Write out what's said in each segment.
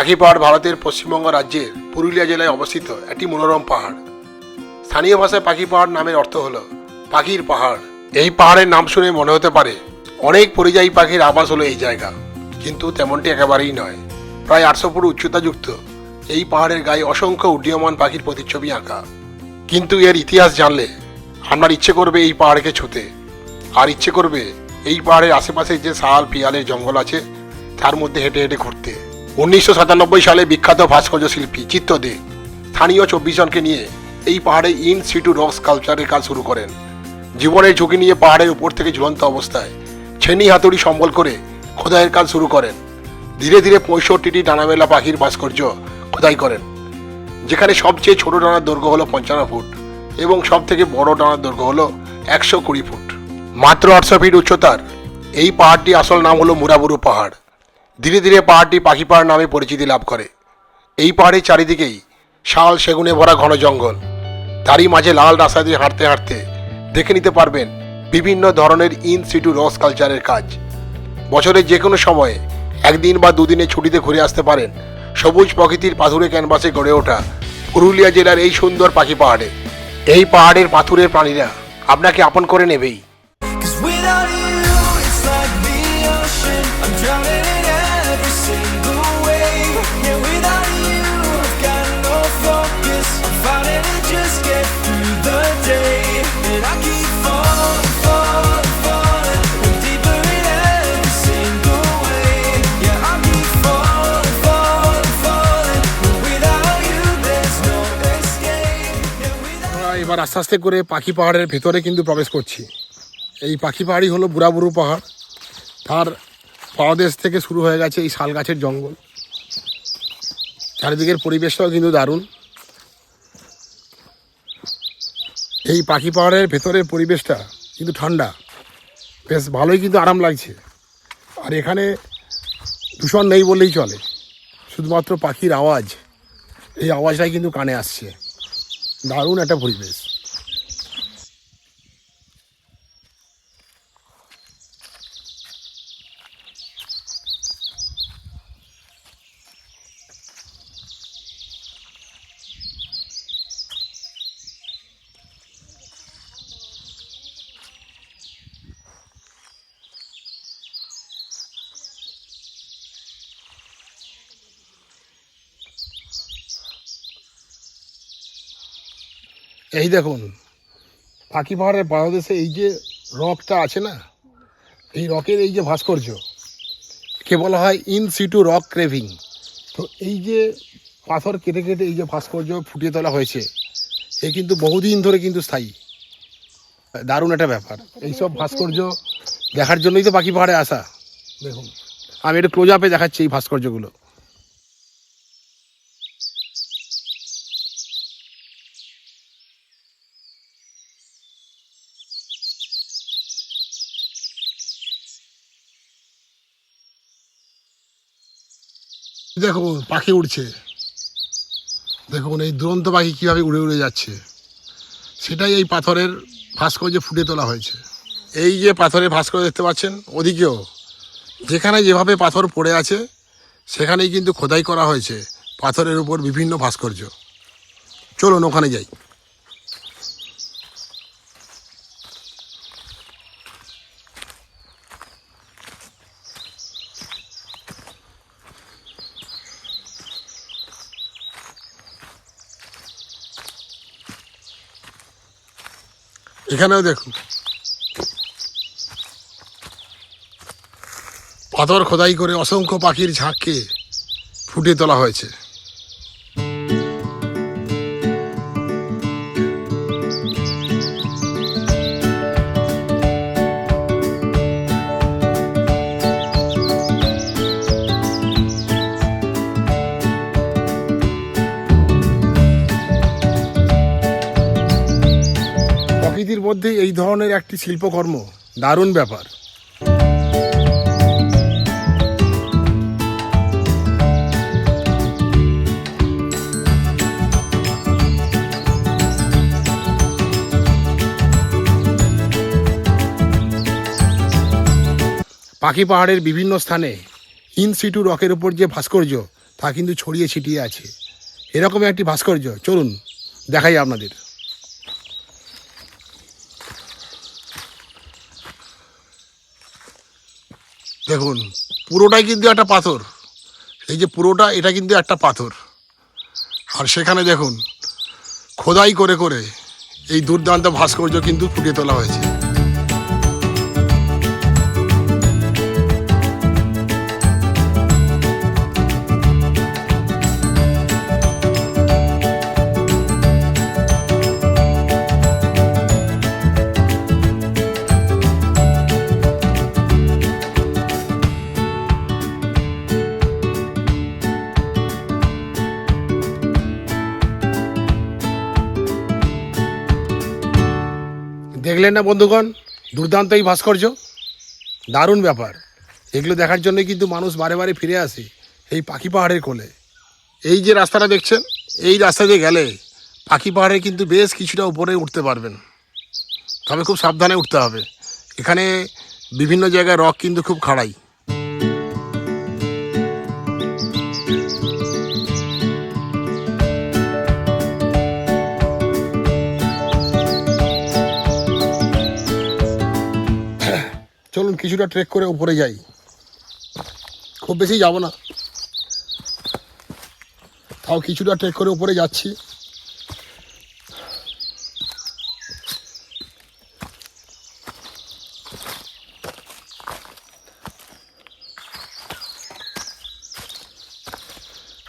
পাখি পাহাড় ভারতের পশ্চিমবঙ্গ রাজ্যের পুরুলিয়া জেলায় অবস্থিত একটি মনোরম পাহাড়। স্থানীয় ভাষায় পাখি পাহাড় নামের অর্থ হলো পাখির পাহাড়। এই পাহাড়ের নাম শুনে মনে হতে পারে অনেক পরিযায়ী পাখির আবাস হলো এই জায়গা, কিন্তু তেমনটি একেবারেই নয়। প্রায় আটশো ফুট উচ্চতাযুক্ত এই পাহাড়ের গায়ে অসংখ্য উড্ডীয়মান পাখির প্রতিচ্ছবি আঁকা। কিন্তু এর ইতিহাস জানলে আপনার ইচ্ছে করবে এই পাহাড়কে ছুতে। আর ইচ্ছে করবে এই পাহাড়ের আশেপাশে যে শাল, পিয়ালের জঙ্গল আছে, তার মধ্যে হেঁটে হেঁটে ঘুরতে। উনিশশো সাতানব্বই সালে বিখ্যাত ভাস্কর্য শিল্পী চিত্তদে স্থানীয় চব্বিশ জনকে নিয়ে এই পাহাড়ে ইন সিটু রক স্কাল্পচারের কাজ শুরু করেন। জীবনের ঝুঁকি নিয়ে পাহাড়ের উপর থেকে ঝুলন্ত অবস্থায় ছেনি হাতুড়ি সম্বল করে খোদাইয়ের কাজ শুরু করেন। ধীরে ধীরে পঁয়ষট্টিটি ডানামেলা পাখির ভাস্কর্য খোদাই করেন। যেখানে সবচেয়ে ছোট ডানার দৈর্ঘ্য হলো পঞ্চান্ন ফুট এবং সব থেকে বড় ডানার দৈর্ঘ্য হলো একশো কুড়ি ফুট। মাত্র আটশো ফিট উচ্চতার এই পাহাড়টি আসল নাম হলো মুরাবুরু পাহাড়। ধীরে ধীরে পাহাড়টি পাখি পাহাড় নামে পরিচিতি লাভ করে। এই পাহাড়ের চারিদিকেই শাল, সেগুনে ভরা ঘন জঙ্গল। তারই মাঝে লাল রাস্তা দিয়ে হাঁটতে হাঁটতে দেখে নিতে পারবেন বিভিন্ন ধরনের ইন সিটু রস কালচারের কাজ। বছরের যে কোনো সময়ে একদিন বা দুদিনে ছুটিতে ঘুরে আসতে পারেন সবুজ প্রকৃতির পাথুরে ক্যানভাসে গড়ে ওঠা পুরুলিয়া জেলার এই সুন্দর পাখি পাহাড়ে। এই পাহাড়ের পাথুরের প্রাণীরা আপনাকে আপন করে নেবেই। এবার আস্তে আস্তে করে পাখি পাহাড়ের ভেতরে কিন্তু প্রবেশ করছি। এই পাখি পাহাড়ই হলো বুড়াবুরু পাহাড়। তার পাদদেশ থেকে শুরু হয়ে গেছে এই শাল গাছের জঙ্গল। চারিদিকের পরিবেশটাও কিন্তু দারুণ। এই পাখি পাহাড়ের ভেতরের পরিবেশটা কিন্তু ঠান্ডা। বেশ ভালোই কিন্তু আরাম লাগছে। আর এখানে দূষণ নেই বললেই চলে। শুধুমাত্র পাখির আওয়াজ। এই আওয়াজটাই কিন্তু কানে আসছে। দারুণ একটা পরিবেশ। এই দেখুন পাখি পাহাড়ের বাংলাদেশে এই যে রকটা আছে না, এই রকের এই যে ভাস্কর্য কে বলা হয় ইন সিটু রক ক্রেভিং তো এই যে পাথর কেটে কেটে এই যে ভাস্কর্য ফুটিয়ে তোলা হয়েছে, এ কিন্তু বহুদিন ধরে কিন্তু স্থায়ী। দারুণ একটা ব্যাপার। এইসব ভাস্কর্য দেখার জন্যই তো পাখি পাহাড়ে আসা। দেখুন, আমি একটু ক্লোজ আপে দেখাচ্ছি এই ভাস্কর্যগুলো। দেখুন পাখি উড়ছে। দেখুন, এই দুরন্ত পাখি কীভাবে উড়ে উড়ে যাচ্ছে। সেটাই এই পাথরের ভাস্কর্য ফুটে তোলা হয়েছে। এই যে পাথরের ভাস্কর্য দেখতে পাচ্ছেন, ওদিকেও। যেখানে যেভাবে পাথর পড়ে আছে, সেখানেই কিন্তু খোদাই করা হয়েছে পাথরের উপর বিভিন্ন ভাস্কর্য। চলুন, ওখানে যাই। এখানেও দেখুন পাথর খোদাই করে অসংখ্য পাখির ঝাঁককে ফুটিয়ে তোলা হয়েছে। প্রকৃতির মধ্যে এই ধরনের একটি শিল্পকর্ম, দারুণ ব্যাপার। পাখি পাহাড়ের বিভিন্ন স্থানে ইন সিটু রকের উপর যে ভাস্কর্য, তা কিন্তু ছড়িয়ে ছিটিয়ে আছে। এরকমই একটি ভাস্কর্য, চলুন, দেখাই আপনাদের। দেখুন, পুরোটাই কিন্তু একটা পাথর। এই যে পুরোটা, এটা কিন্তু একটা পাথর। আর সেখানে দেখুন, খোদাই করে করে এই দুর্দান্ত ভাস্কর্য কিন্তু ফুটিয়ে তোলা হয়েছে। দেখলেন না, বন্ধুগণ? দুর্দান্ত এই ভাস্কর্য। দারুণ ব্যাপার। এগুলো দেখার জন্যই কিন্তু মানুষ বারে বারে ফিরে আসে এই পাখি পাহাড়ের কোলে। এই যে রাস্তাটা দেখছেন, এই রাস্তা দিয়ে গেলে পাখি পাহাড়ে কিন্তু বেশ কিছুটা উপরে উঠতে পারবেন। তবে খুব সাবধানে উঠতে হবে। এখানে বিভিন্ন জায়গায় রক কিন্তু খুব খাড়াই। চলুন কিছুটা ট্রেক করে উপরে যাই। খুব বেশি যাব না। তাও কিছুটা ট্রেক করে উপরে যাচ্ছি।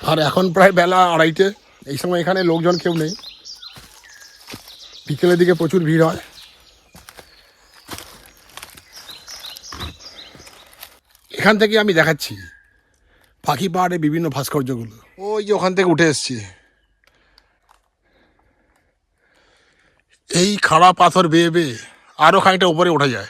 আর এখন প্রায় বেলা আড়াইটে। এই সময় এখানে লোকজন কেউ নেই। বিকেলের দিকে প্রচুর ভিড় হয়। এখান থেকে আমি দেখাচ্ছি। পাখি পাহাড়ে বিভিন্ন ভাস্কর্যগুলো। ওই যে ওখান থেকে উঠে এসছি। এই খাড়া পাথর বেয়ে বেয়ে আরও খানিকটা উপরে ওঠা যায়।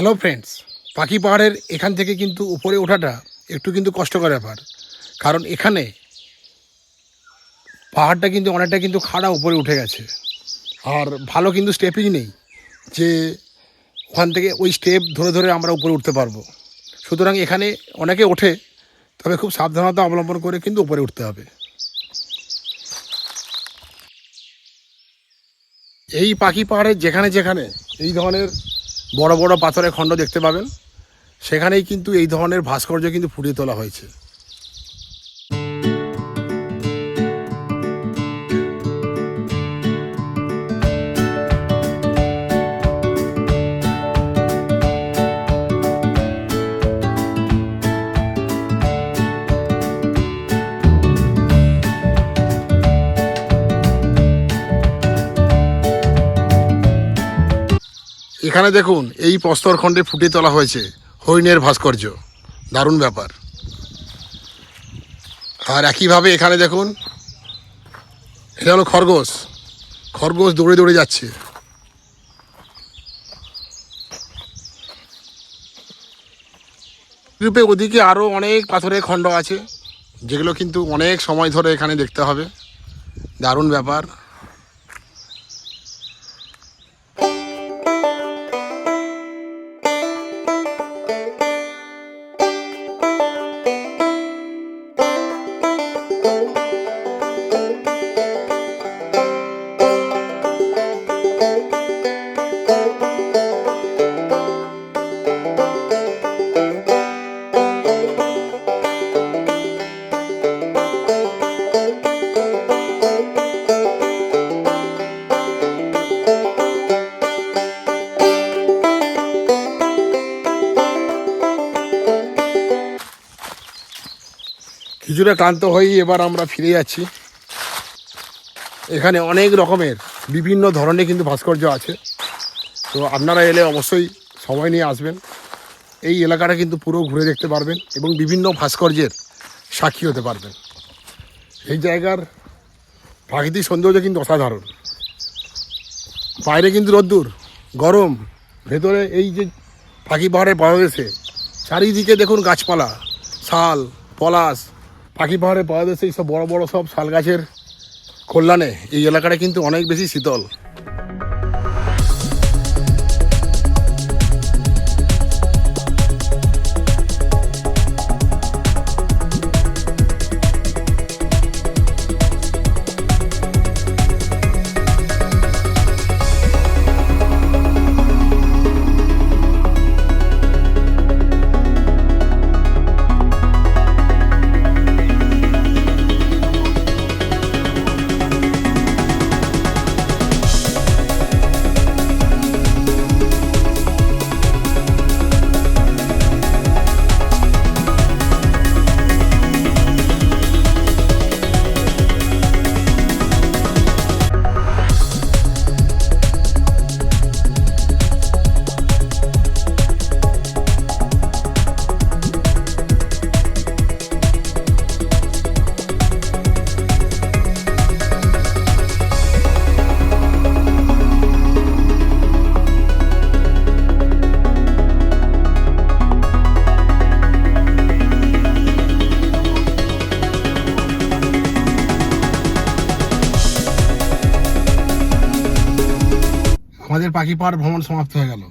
হ্যালো ফ্রেন্ডস পাখি পাহাড়ের এখান থেকে কিন্তু উপরে ওঠাটা একটু কিন্তু কষ্টকর ব্যাপার। কারণ এখানে পাহাড়টা কিন্তু অনেকটা কিন্তু খাড়া উপরে উঠে গেছে। আর ভালো কিন্তু স্টেপিং নেই যে ওখান থেকে ওই স্টেপ ধরে ধরে আমরা উপরে উঠতে পারব। সুতরাং এখানে অনেকে ওঠে, তবে খুব সাবধানতা অবলম্বন করে কিন্তু উপরে উঠতে হবে। এই পাখি পাহাড়ের যেখানে যেখানে এই ধরনের বড় বড় পাথরের খণ্ড দেখতে পাবেন। সেখানেই কিন্তু এই ধরনের ভাস্কর্য কিন্তু ফুটিয়ে তোলা হয়েছে। এখানে দেখুন, এই প্রস্তরখণ্ডে ফুটিয়ে তোলা হয়েছে হরিণের ভাস্কর্য। দারুণ ব্যাপার। আর একইভাবে এখানে দেখুন, এটা হলো খরগোশ। খরগোশ দৌড়ে দৌড়ে যাচ্ছে। রূপে ওদিকে আরও অনেক পাথরের খণ্ড আছে, যেগুলো কিন্তু অনেক সময় ধরে এখানে দেখতে হবে। দারুণ ব্যাপার। কিছুটা ক্লান্ত হয়েই এবার আমরা ফিরে যাচ্ছি। এখানে অনেক রকমের বিভিন্ন ধরনের কিন্তু ভাস্কর্য আছে। তো আপনারা এলে অবশ্যই সময় নিয়ে আসবেন। এই এলাকাটা কিন্তু পুরো ঘুরে দেখতে পারবেন এবং বিভিন্ন ভাস্কর্যের সাক্ষী হতে পারবেন। এই জায়গার প্রাকৃতিক সৌন্দর্য কিন্তু অসাধারণ। বাইরে কিন্তু রোদ্দুর, গরম, ভেতরে এই যে পাখি পাহাড়ের পাদদেশে, চারিদিকে দেখুন গাছপালা, শাল, পলাশ পাখি পাহাড়ে পাওয়া যাচ্ছে, এইসব বড় বড় সব শাল গাছের কল্যাণে। এই এলাকাটা কিন্তু অনেক বেশি শীতল। আমাদের পাখি পাহাড় ভ্রমণ সমাপ্ত হয়ে গেল।